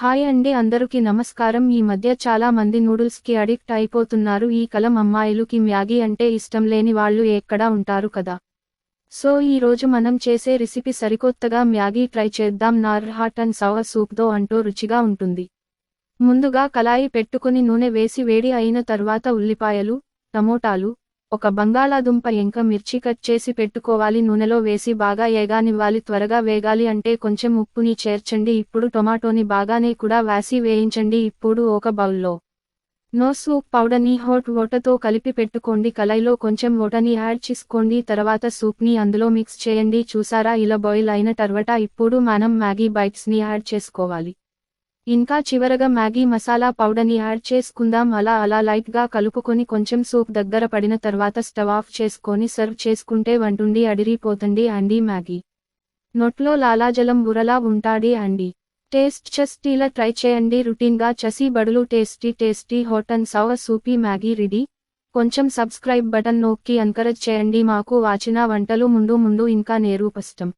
Hi అండి అందరికి నమస్కారం. ఈ మధ్య చాలా మంది నూడిల్స్కి అడిక్ట్ అయిపోతున్నారు. ఈ కలం అమ్మాయిలుకి మ్యాగీ అంటే ఇష్టం లేని వాళ్ళు ఎక్కడా ఉంటారు కదా? సో ఈ రోజు మనం చేసే రెసిపీ సరికొత్తగా మ్యాగీ ట్రై చేద్దాం. నార్ హాట్ అండ్ సవర్ సూప్తో అంటూ రుచిగా ఉంటుంది. ముందుగా కళాయి పెట్టుకుని నూనె వేసి వేడి అయిన తర్వాత ఉల్లిపాయలు టమోటాలు ఒక బంగాళాదుంప ఎంక మిర్చి కట్ చేసి పెట్టుకోవాలి. నూనెలో వేసి బాగా ఏగానివ్వాలి. త్వరగా వేగాలి అంటే కొంచెం ఉప్పుని చేర్చండి. ఇప్పుడు టొమాటోని బాగానే కూడా వేసి వేయించండి. ఇప్పుడు ఒక బౌల్లో నో సూప్ పౌడర్ని హాట్ వాటర్తో కలిపి పెట్టుకోండి. కలైలో కొంచెం వాటర్ని యాడ్ చేసుకోండి. తర్వాత సూప్ని అందులో మిక్స్ చేయండి. చూసారా? ఇలా బాయిల్ అయిన తర్వాత ఇప్పుడు మనం మ్యాగీ బైట్స్ని యాడ్ చేసుకోవాలి. ఇంకా చివరగా మ్యాగీ మసాలా పౌడర్ని యాడ్ చేసుకుందాం. అలా అలా లైట్గా కలుపుకొని కొంచెం సూప్ దగ్గర పడిన తర్వాత స్టవ్ ఆఫ్ చేసుకొని సర్వ్ చేసుకుంటే వంటుండి అడిరిపోతుంది అండి మ్యాగీ. నొట్లో లాలాజలం బురలా ఉంటాడి అండి. టేస్ట్ చస్టీలా ట్రై చేయండి. రుటీన్గా చసి బడులు tasty tasty hot and సవ soupy Maggi ready. కొంచెం సబ్స్క్రైబ్ బటన్ నొక్కి ఎంకరేజ్ చేయండి. మాకు వాచిన వంటలు ముందు ముందు ఇంకా నేరూపష్టం.